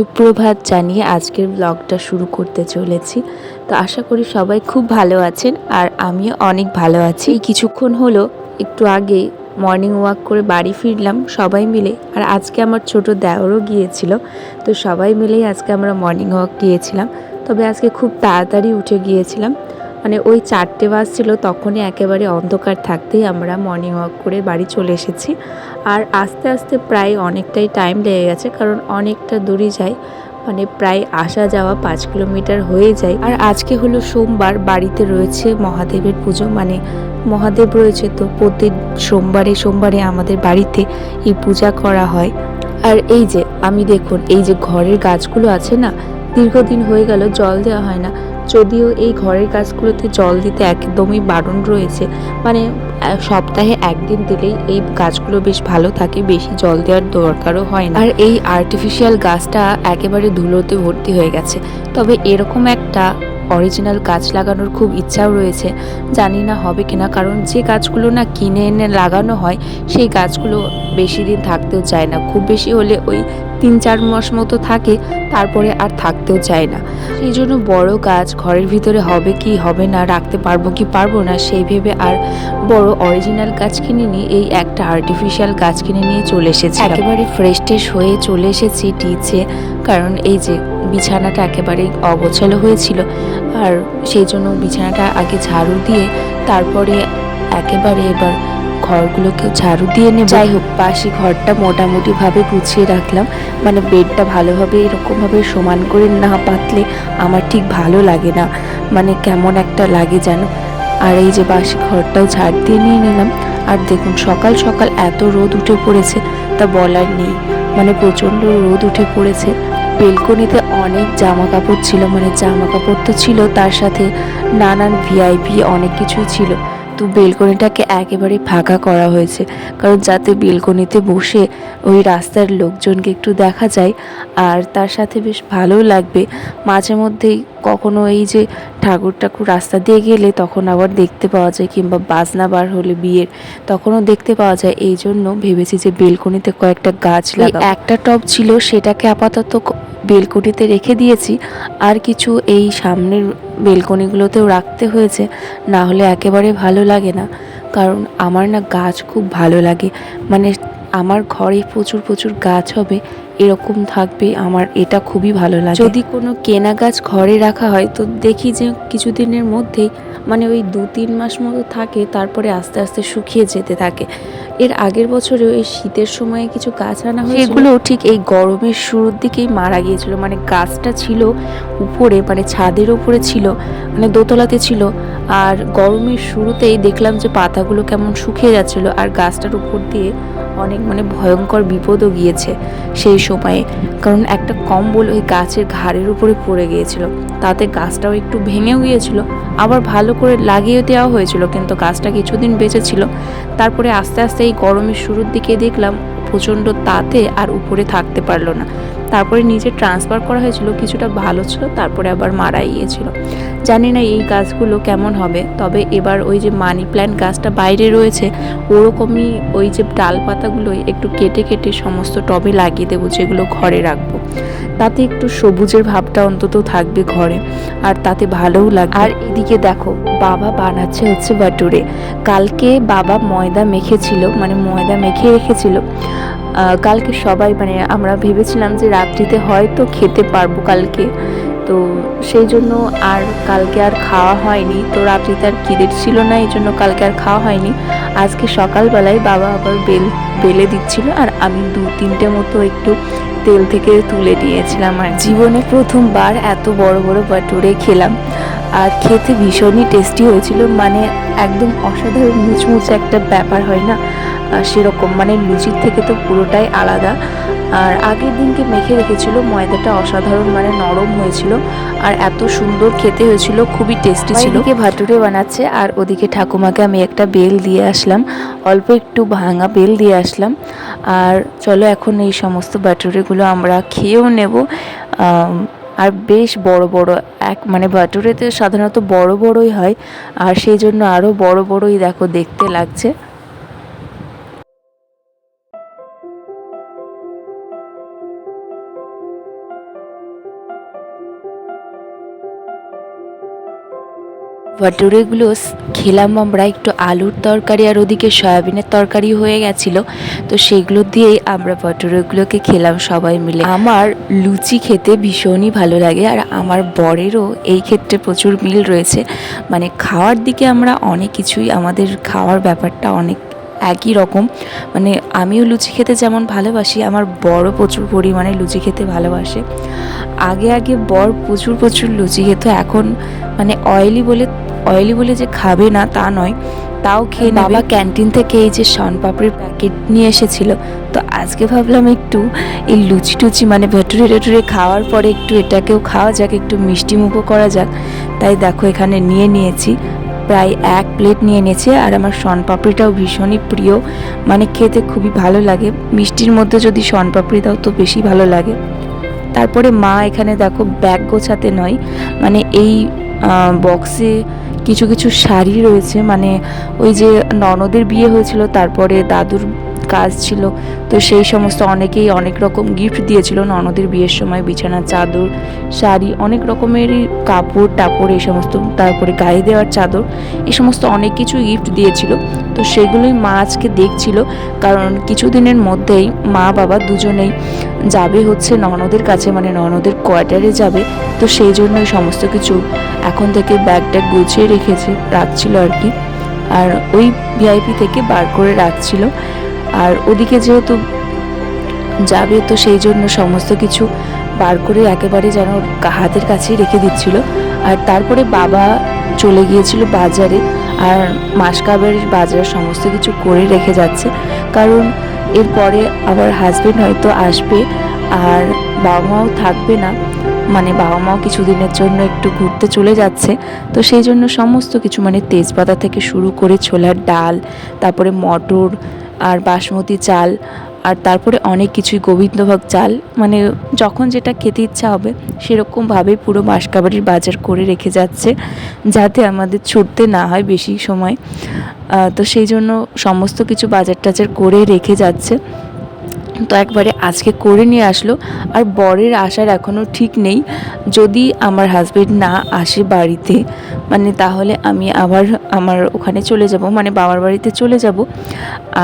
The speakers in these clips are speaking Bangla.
সুপ্রভাত জানিয়ে আজকের ব্লগটা শুরু করতে চলেছি। তো আশা করি সবাই খুব ভালো আছেন আর আমিও অনেক ভালো আছি। কিছুক্ষণ হলো, একটু আগে মর্নিং ওয়াক করে বাড়ি ফিরলাম সবাই মিলে। আর আজকে আমার ছোট দেওরও গিয়েছিল, তো সবাই মিলেই আজকে আমরা মর্নিং ওয়াক গিয়েছিলাম। তবে আজকে খুব তাড়াতাড়ি উঠে গিয়েছিলাম। মানে ওই চারটে বাস ছিল, তখনই একেবারে অন্ধকার থাকতেই আমরা মর্নিং ওয়াক করে বাড়ি চলে এসেছি। আর আস্তে আস্তে প্রায় অনেকটাই টাইম লেগে গেছে, কারণ অনেকটা দূরে যাই। মানে প্রায় আসা যাওয়া পাঁচ কিলোমিটার হয়ে যায়। আর আজকে হলো সোমবার, বাড়িতে রয়েছে মহাদেবের পুজো। মানে মহাদেব রয়েছে তো প্রতি সোমবারে সোমবারে আমাদের বাড়িতে এই পূজা করা হয়। আর এই যে, আমি দেখুন, এই যে ঘরের গাছগুলো আছে না, দীর্ঘদিন হয়ে গেল, জল দেওয়া হয় না। যদিও এই ঘরের গাছগুলোতে জল দিতে একদমই বারণ রয়েছে মানে সপ্তাহে একদিন দিলেই এই গাছগুলো বেশ ভালো থাকে, বেশি জল দেওয়ার দরকারও হয় না। আর এই আর্টিফিশিয়াল গাছটা একেবারে ধুলোতে ভর্তি হয়ে গেছে। তবে এরকম একটা অরিজিনাল গাছ লাগানোর খুব ইচ্ছাও রয়েছে। জানি না হবে কিনা, কারণ যে গাছগুলো না কিনে এনে লাগানো হয়, সেই গাছগুলো বেশি দিন থাকতেও চায় না। খুব বেশি হলে ওই তিন চার মাস মতো থাকে, তারপরে আর থাকতেও চায় না। সেই জন্য বড় গাছ ঘরের ভিতরে হবে কি হবে না, রাখতে পারব কি পারব না, সেই ভেবে আর বড় অরিজিনাল গাছ কিনে নিয়ে, এই একটা আর্টিফিশিয়াল গাছ কিনে নিয়ে চলে এসেছি একেবারে ফ্রেশ টেশ হয়ে চলে এসেছি টিচে কারণ এই যে বিছানাটা একেবারে অগোছালো হয়েছিল, আর সেই জন্য বিছানাটা আগে ঝাড়ু দিয়ে, তারপরে একেবারে এবার ঘরগুলোকে ঝাড়ু দিয়ে নেব। যাই হোক, পাশে ঘরটা মোটামুটি ভাবে গুছিয়ে রাখলাম। মানে বেডটা ভালোভাবে, এরকমভাবে সমান করে না পাতলে আমার ঠিক ভালো লাগে না। মানে কেমন একটা লাগে যেন। আর এই যে বাসি ঘরটাও ঝাড় দিয়ে নিয়ে নিলাম। আর দেখুন, সকাল সকাল এত রোদ উঠে পড়েছে, তা বলার নেই। মানে প্রচণ্ড রোদ উঠে পড়েছে। বেলকনিতে অনেক জামা কাপড় ছিল মানে জামা কাপড় তো ছিল, তার সাথে নানান ভিআইপি অনেক কিছুই ছিল। তো বেলকনিটাকে একেবারে ফাঁকা করা হয়েছে। কারণ যাতে বেলকনিতে বসে ওই রাস্তার লোকজনকে একটু দেখা যায় আর তার সাথে বেশ ভালোও লাগবে। মাঝে মধ্যেই কখনো এই যে ঠাকুর ঠাকুর রাস্তা দিয়ে গেলে তখন আবার দেখতে পাওয়া যায় কিংবা বাজনা বার হলে বিয়ের তখনও দেখতে পাওয়া যায়। এই জন্য ভেবেছি যে বেলকনিতে কয়েকটা গাছ লাগা একটা টব ছিল সেটাকে আপাতত বেলকনিতে রেখে দিয়েছি। আর কিছু এই সামনের বেলকনিগুলোতেও রাখতে হয়েছে। না হলে একেবারে ভালো লাগে না। কারণ আমার না গাছ খুব ভালো লাগে। মানে আমার ঘরে প্রচুর প্রচুর গাছ হবে, এরকম থাকবে, আমার এটা খুবই ভালো লাগে। যদি কোনো কেনা গাছ ঘরে রাখা হয়, তো দেখি যে কিছুদিনের মধ্যেই মানে ওই দু তিন মাস মতো থাকে, তারপরে আস্তে আস্তে শুকিয়ে যেতে থাকে। এর আগের বছরে ওই শীতের সময়ে কিছু গাছ আনা হয়েছিল। এগুলো ঠিক এই গরমের শুরুর দিকেই মারা গিয়েছিল। মানে গাছটা ছিল উপরে মানে ছাদের উপরে ছিল মানে দোতলাতে ছিল। আর গরমের শুরুতেই দেখলাম যে পাতাগুলো কেমন শুকিয়ে যাচ্ছিল, আর গাছটার উপর দিয়ে অনেক মানে ভয়ঙ্কর বিপদও গিয়েছে সেই সময়ে। কারণ একটা কম্বল ওই গাছের ঘাড়ের উপরে পড়ে গিয়েছিল। তাতে গাছটাও একটু ভেঙেও গিয়েছিল। আবার ভালো করে লাগিয়ে দেওয়া হয়েছিল, কিন্তু গাছটা কিছুদিন বেঁচে ছিল। তারপরে আস্তে আস্তে এই গরমের শুরুর দিকে দেখলাম প্রচণ্ড তাতে আর উপরে থাকতে পারল না। তারপরে নিজে ট্রান্সফার করা হয়েছিল, কিছুটা ভালো ছিল, তারপরে আবার মারা গিয়েছিল। জানি না এই গাছগুলো কেমন হবে, তবে এবার ওই যে মানি প্ল্যান্ট গাছটা বাইরে রয়েছে, ওরকমই ওই যে ডাল পাতাগুলোই একটু কেটে কেটে সমস্ত টবে লাগিয়ে দেবো, যেগুলো ঘরে রাখব। তাতে একটু সবুজের ভাবটা অন্তত থাকবে ঘরে। আর তাতে ভালোও লাগে আর এদিকে দেখো, বাবা বানাচ্ছে হচ্ছে বাটুরে কালকে বাবা ময়দা মেখেছিল মানে ময়দা মেখে রেখেছিল। কালকে সবাই মানে আমরা ভেবেছিলাম যে রাত্রিতে হয়তো খেতে পারব কালকে। তো সেই জন্য আর কালকে আর খাওয়া হয়নি। তো রাত্রিতে আর খিদে ছিল না, এই জন্য কালকে আর খাওয়া হয়নি। আজকে সকালবেলায় বাবা আবার বেল, বেলে দিচ্ছিল আর আমি দু তিনটে মতো একটু তেল থেকে তুলে নিয়েছিলাম আর জীবনে প্রথমবার এত বড় বড় বাটুরে খেলাম। আর খেতে ভীষণই টেস্টি হয়েছিল মানে একদম অসাধারণ মুচমুচে একটা ব্যাপার হয় না? সেরকম মানে লুচির থেকে তো পুরোটাই আলাদা। আর আগের দিনকে মেখে রেখেছিল, ময়দাটা অসাধারণ মানে নরম হয়েছিল আর এত সুন্দর খেতে হয়েছিল, খুবই টেস্টি ছিল। এদিকে ভাটুরে বানাচ্ছে আর ওদিকে ঠাকুমাকে আমি একটা বেল দিয়ে আসলাম, অল্প একটু ভাঙা বেল দিয়ে আসলাম। আর চলো এখন এই সমস্ত বাটুরেগুলো আমরা খেয়েও নেব। আর বেশ বড় বড় এক মানে বাটুরেতে সাধারণত বড় বড়ই হয়, আর সেই জন্য আরও বড় বড়ই দেখো দেখতে লাগছে। ভটুরেগুলো খেলাম আমরা একটু আলুর তরকারি আর ওদিকে সয়াবিনের তরকারি হয়ে গেছিল। তো সেগুলো দিয়েই আমরা ভাটুরেগুলোকে খেলাম সবাই মিলে। আমার লুচি খেতে ভীষণই ভালো লাগে আর আমার বরেরও এই ক্ষেত্রে প্রচুর মিল রয়েছে। মানে খাওয়ার দিকে আমরা অনেক কিছুই, আমাদের খাওয়ার ব্যাপারটা অনেক একই রকম। মানে আমিও লুচি খেতে যেমন ভালোবাসি, আমার বড় প্রচুর পরিমাণে লুচি খেতে ভালোবাসে। আগে আগে বর প্রচুর প্রচুর লুচি খেত, এখন মানে অয়েলি বলে অয়েলি বলে যে খাবে না তা নয়, তাও খেয়ে। বাবা ক্যান্টিন থেকে এই যে শনপাপড়ির প্যাকেট নিয়ে এসেছিল, তো আজকে ভাবলাম একটু এই লুচি টুচি মানে ভেটুরে টেটুরে খাওয়ার পরে একটু এটাকেও খাওয়া যাক, একটু মিষ্টি মুখও করা যাক। তাই দেখো এখানে নিয়ে নিয়েছি। প্রায় এক প্লেট নিয়ে নিয়েছে আর আমার শনপাপড়িটাও ভীষণই প্রিয়। মানে খেতে খুবই ভালো লাগে। মিষ্টির মধ্যে যদি শনপাপড়ি দাও তো বেশি ভালো লাগে। তারপরে মা এখানে দেখো ব্যাগ গোছাতে নয়। মানে এই বক্সে কিছু কিছু শাড়ি রয়েছে। মানে ওই যে ননদের বিয়ে হয়েছিল, তারপরে দাদুর কাজ ছিল। তো সেই সমস্ত অনেকেই অনেক রকম গিফট দিয়েছিল। ননদের বিয়ের সময় বিছানার চাদর, শাড়ি, অনেক রকমেরই কাপড়, টাপড়, এই সমস্ত, তারপরে গায়ে দেওয়ার চাদর, এই সমস্ত অনেক কিছু গিফট দিয়েছিল। তো সেগুলোই মা আজকে দেখছিল। কারণ কিছুদিনের মধ্যেই মা, বাবা দুজনেই যাবে হচ্ছে ননদের কাছে মানে ননদের কোয়ার্টারে যাবে। তো সেই জন্যই সমস্ত কিছু এখন থেকে ব্যাগ ট্যাগ গুছিয়ে রেখেছে, রাখছিল আর কি। আর ওই ভিআইপি থেকে বার করে রাখছিল। আর ওদিকে যেহেতু যাবে তো সেই জন্য সমস্ত কিছু বার করে একেবারে যেন হাতের কাছেই রেখে দিচ্ছিল। আর তারপরে বাবা চলে গিয়েছিল বাজারে আর মাসকাবারির বাজার সমস্ত কিছু করে রেখে যাচ্ছে। কারণ এরপরে আবার হাজবেন্ড হয়তো আসবে আর বাবা মাও থাকবে না। মানে বাবা মাও কিছুদিনের জন্য একটু ঘুরতে চলে যাচ্ছে। তো সেই জন্য সমস্ত কিছু মানে তেজপাতা থেকে শুরু করে ছোলার ডাল, তারপরে মটর আর বাসমতি চাল আর তারপরে অনেক কিছুই, গোবিন্দভোগ চাল। মানে যখন যেটা খেতে ইচ্ছা হবে, সেরকমভাবেই পুরো বাঁশকাবাড়ির বাজার করে রেখে যাচ্ছে, যাতে আমাদের ছুটতে না হয় বেশি সময়। তো সেই জন্য সমস্ত কিছু বাজার টাজার করে রেখে যাচ্ছে। তো একবারে আজকে করে নিয়ে আসলো। আর বরের আসার এখনও ঠিক নেই। যদি আমার হাজবেন্ড না আসে বাড়িতে মানে তাহলে আমি আবার আমার ওখানে চলে যাব মানে বাবার বাড়িতে চলে যাব।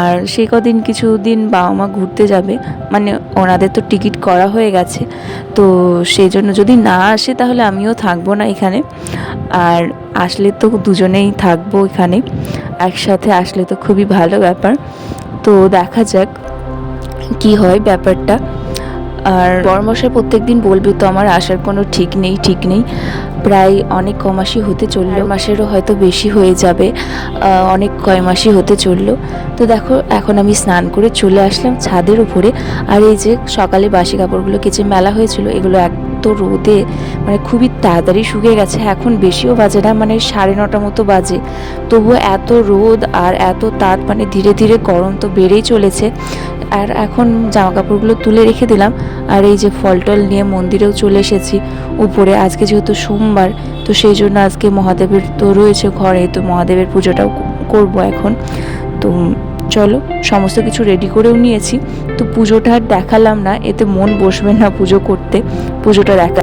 আর সে কদিন কিছুদিন বাবা মা ঘুরতে যাবে মানে ওনাদের তো টিকিট করা হয়ে গেছে। তো সেই জন্য যদি না আসে তাহলে আমিও থাকব না এখানে। আর আসলে তো দুজনেই থাকব এখানে। একসাথে আসলে তো খুবই ভালো ব্যাপার। তো দেখা যাক। কি হয় ব্যাপারটা? আর বড়মশাই প্রত্যেক দিন বলবে তো আমার আসার কোনো ঠিক নেই ঠিক নেই। প্রায় অনেক কমাসই হতে চলল। মাসেরও হয়তো বেশি হয়ে যাবে অনেক কয় মাসই হতে চলল। তো দেখো, এখন আমি স্নান করে চলে আসলাম ছাদের উপরে। আর এই যে সকালে বাসি কাপড়গুলো কেচে মেলা হয়েছিল, এগুলো এক তো রোদে মানে খুবই তাড়াতাড়ি শুকিয়ে গেছে। এখন বেশিও বাজে না মানে সাড়ে নটা মতো বাজে। তবুও এত রোদ আর এত তাপ মানে ধীরে ধীরে গরম তো বেড়েই চলেছে। আর এখন জামা কাপড়গুলো তুলে রেখে দিলাম। আর এই যে ফল টল নিয়ে মন্দিরেও চলে এসেছি। উপরে আজকে যেহেতু সোমবার, তো সেই জন্য আজকে মহাদেবের তো রয়েছে ঘরে, তো মহাদেবের পুজোটাও করব এখন। তো চলো, সমস্ত কিছু রেডি করেও নিয়েছি। তো পুজোটা আর দেখালাম না, এতে মন বসবে না পুজো করতে। পুজোটা দেখা